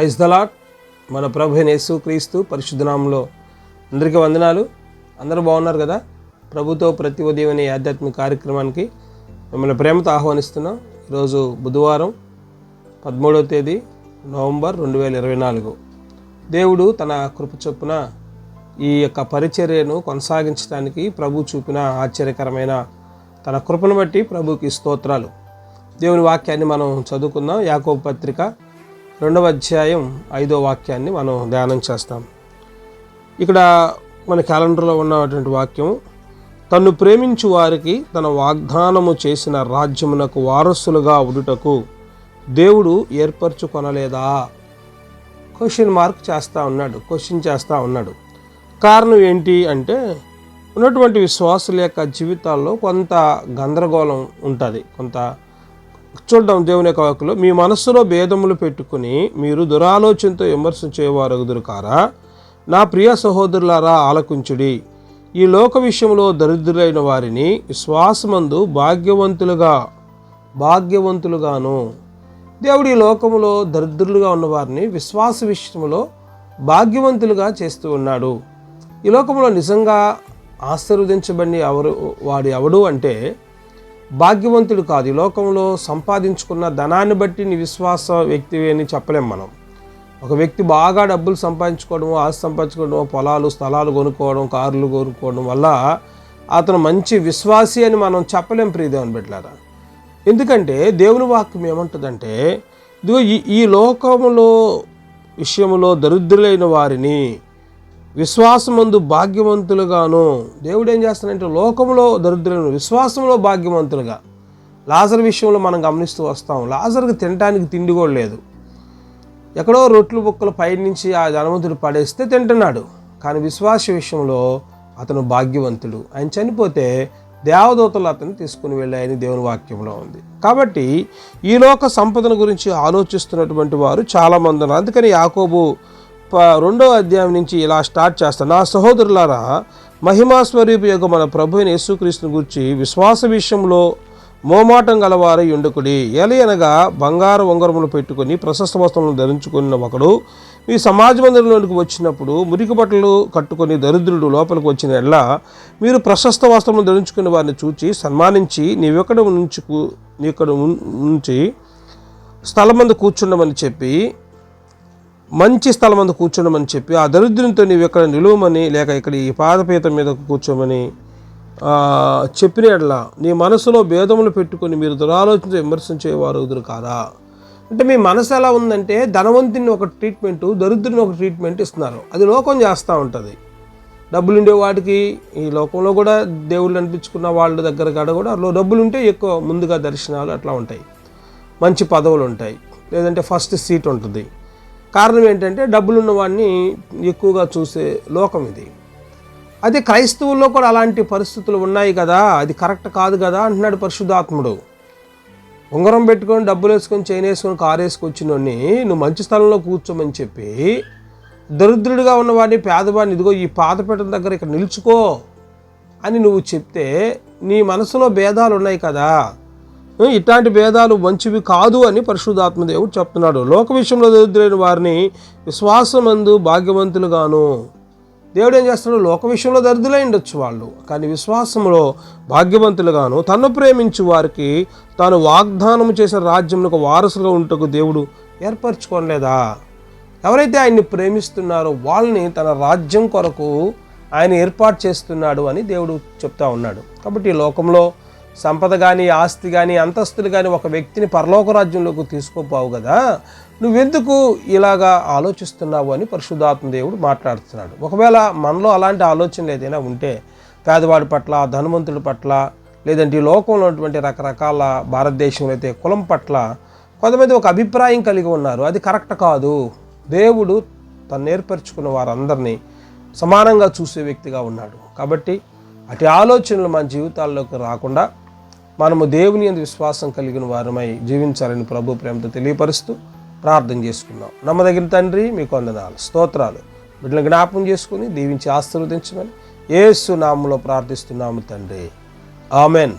Praise దలాట్ మన ప్రభు నేసు యేసు క్రీస్తు పరిశుద్ధనామంలో అందరికీ వందనాలు. అందరూ బాగున్నారు కదా? ప్రభుతో ప్రతి ఉదయం అనే ఆధ్యాత్మిక కార్యక్రమానికి మిమ్మల్ని ప్రేమతో ఆహ్వానిస్తున్నాం. ఈరోజు బుధవారం పదమూడవ తేదీ నవంబర్ రెండు వేల ఇరవై నాలుగు. దేవుడు తన కృప చొప్పున ఈ యొక్క పరిచర్యను కొనసాగించడానికి ప్రభు చూపిన ఆశ్చర్యకరమైన తన కృపను బట్టి ప్రభుకి స్తోత్రాలు. దేవుని వాక్యాన్ని మనం చదువుకుందాం. యాకో పత్రిక రెండవ అధ్యాయం ఐదో వాక్యాన్ని మనం ధ్యానం చేస్తాం. ఇక్కడ మన క్యాలెండర్లో ఉన్నటువంటి వాక్యం తను ప్రేమించు వారికి తన వాగ్దానము చేసిన రాజ్యమునకు వారసులుగా ఉడుటకు దేవుడు ఏర్పరచుకొనలేదా? క్వశ్చన్ మార్క్ చేస్తూ ఉన్నాడు క్వశ్చన్ చేస్తూ ఉన్నాడు. కారణం ఏంటి అంటే ఉన్నటువంటి విశ్వాసుల యొక్క జీవితాల్లో కొంత గందరగోళం ఉంటుంది కొంత చూడడం దేవుని యొక్క మీ మనస్సులో భేదములు పెట్టుకుని మీరు దురాలోచనతో విమర్శించేవారు కారా? నా ప్రియ సహోదరులారా ఆలకుంచుడి. ఈ లోక విషయంలో దరిద్రులైన వారిని విశ్వాసమందు భాగ్యవంతులుగా భాగ్యవంతులుగాను. దేవుడు ఈ లోకములో దరిద్రులుగా ఉన్నవారిని విశ్వాస విషయంలో భాగ్యవంతులుగా చేస్తూ ఉన్నాడు. ఈ లోకంలో నిజంగా ఆశీర్వదించబడి ఎవరు వాడు ఎవడు అంటే భాగ్యవంతుడు కాదు. ఈ లోకంలో సంపాదించుకున్న ధనాన్ని బట్టి నీ విశ్వాస వ్యక్తి అని చెప్పలేం మనం. ఒక వ్యక్తి బాగా డబ్బులు సంపాదించుకోవడము ఆస్తి సంపాదించుకోవడము పొలాలు స్థలాలు కొనుక్కోవడం కార్లు కొనుక్కోవడం వల్ల అతను మంచి విశ్వాసి అని మనం చెప్పలేం ప్రియదేవన్ బిడ్డలారా. ఎందుకంటే దేవుని వాక్యం ఏమంటుందంటే ఇదిగో ఈ ఈ లోకములో విషయంలో దరిద్రులైన వారిని విశ్వాసమందు భాగ్యవంతులుగాను. దేవుడు ఏం చేస్తాడంటే లోకంలో దరిద్రులను విశ్వాసంలో భాగ్యవంతులుగా. లాజర్ విషయంలో మనం గమనిస్తూ వస్తాం. లాజర్కి తినడానికి తిండి కూడా లేదు. ఎక్కడో రొట్లు బుక్కలు పైనుంచి ఆ ధనవంతుడు పడేస్తే తింటున్నాడు. కానీ విశ్వాస విషయంలో అతను భాగ్యవంతుడు. ఆయన చనిపోతే దేవదూతలు అతను తీసుకుని వెళ్ళాయని దేవుని వాక్యంలో ఉంది. కాబట్టి ఈ లోక గురించి ఆలోచిస్తున్నటువంటి వారు చాలామంది ఉన్నారు. అందుకని యాకోబు రెండో అధ్యాయం నుంచి ఇలా స్టార్ట్ చేస్తాను నా సహోదరులారా మహిమాస్వరూపి యొక్క మన ప్రభు అయిన యేసుక్రీస్తుని గురించి విశ్వాస విషయంలో మోమాటం గలవారై ఉండుకుడి. ఎలి అనగా బంగారు ఉంగరములు పెట్టుకొని ప్రశస్త వస్త్రములు ధరించుకున్న ఒకడు మీ సమాజ మందిరంలోనికి వచ్చినప్పుడు మురికి బట్టలు కట్టుకొని దరిద్రుడు లోపలికి వచ్చిన ఎడ్ల మీరు ప్రశస్త వస్త్రములు ధరించుకున్న వారిని చూచి సన్మానించి నీవెక్కడ నుంచి నీక్కడ నుంచి స్థలం మందు కూర్చుండమని చెప్పి మంచి స్థలం అందు కూర్చోమని చెప్పి ఆ దరిద్రంతో నీవు ఇక్కడ నిలువమని లేక ఇక్కడ ఈ పాదపీతం మీద కూర్చోమని చెప్పిన ఎడల నీ మనసులో భేదములు పెట్టుకొని మీరు దురాలోచించి విమర్శించేవారు ఎదురు కాదా అంటే మీ మనసు ఎలా ఉందంటే ధనవంతుని ఒక ట్రీట్మెంట్ దరిద్రుని ఒక ట్రీట్మెంట్ ఇస్తున్నారు. అది లోకం చేస్తూ ఉంటుంది. డబ్బులు ఉండే వాటికి ఈ లోకంలో కూడా దేవుళ్ళు అనిపించుకున్న వాళ్ళ దగ్గర కాడ కూడా డబ్బులు ఉంటే ఎక్కువ ముందుగా దర్శనాలు అట్లా ఉంటాయి. మంచి పదవులు ఉంటాయి లేదంటే ఫస్ట్ సీట్ ఉంటుంది. కారణం ఏంటంటే డబ్బులున్న వాడిని ఎక్కువగా చూసే లోకం ఇది. అదే క్రైస్తవుల్లో కూడా అలాంటి పరిస్థితులు ఉన్నాయి కదా అది కరెక్ట్ కాదు కదా అంటున్నాడు పరిశుద్ధాత్ముడు. ఉంగరం పెట్టుకొని డబ్బులు వేసుకొని చైన్ వేసుకొని కారు వేసుకొచ్చినోడిని నువ్వు మంచి స్థలంలో కూర్చోమని చెప్పి దరిద్రుడిగా ఉన్నవాడిని పేదవాడిని ఇదిగో ఈ పాదపీఠం దగ్గర ఇక్కడ నిలుచుకో అని నువ్వు చెప్తే నీ మనసులో భేదాలు ఉన్నాయి కదా ఇట్లాంటి భేదాలు మంచివి కాదు అని పరిశుద్ధాత్మదేవుడు చెప్తున్నాడు. లోక విషయంలో దరిద్రులైన వారిని విశ్వాసమందు భాగ్యవంతులుగాను. దేవుడు ఏం చేస్తున్నాడు? లోక విషయంలో దరిద్రులై ఉండొచ్చు వాళ్ళు. కానీ విశ్వాసంలో భాగ్యవంతులుగాను తను ప్రేమించు వారికి తాను వాగ్దానం చేసిన రాజ్యంలో వారసులుగా ఉంటకు దేవుడు ఏర్పరచుకోలేదా ఎవరైతే ఆయన్ని ప్రేమిస్తున్నారో వాళ్ళని తన రాజ్యం కొరకు ఆయన ఏర్పాటు చేస్తున్నాడు అని దేవుడు చెప్తా ఉన్నాడు. కాబట్టి ఈ లోకంలో సంపద కానీ ఆస్తి కానీ అంతస్తులు కానీ ఒక వ్యక్తిని పరలోక రాజ్యంలోకి తీసుకోపోవు కదా. నువ్వెందుకు ఇలాగా ఆలోచిస్తున్నావు అని పరిశుద్ధాత్మ దేవుడు మాట్లాడుతున్నాడు. ఒకవేళ మనలో అలాంటి ఆలోచనలు ఏదైనా ఉంటే పేదవాడి పట్ల ధనవంతుడి పట్ల లేదంటే ఈ లోకంలో ఉన్నటువంటి రకరకాల భారతదేశంలో అయితే కులం పట్ల కొంతమంది ఒక అభిప్రాయం కలిగి ఉన్నారు. అది కరెక్ట్ కాదు. దేవుడు తను ఏర్పరచుకున్న వారందరినీ సమానంగా చూసే వ్యక్తిగా ఉన్నాడు. కాబట్టి అటు ఆలోచనలు మన జీవితాల్లోకి రాకుండా మనము దేవుని ఎందు విశ్వాసం కలిగిన వారమై జీవించాలని ప్రభు ప్రేమతో తెలియపరుస్తూ ప్రార్థన చేసుకున్నాం. నమ్మదగిన తండ్రి మీకు వందనాలు. స్తోత్రాలు. బిడ్డలను జ్ఞాపం చేసుకుని దీవించి ఆశీర్వదించమని ఏసు నామంలో ప్రార్థిస్తున్నాము తండ్రి. ఆమెన్.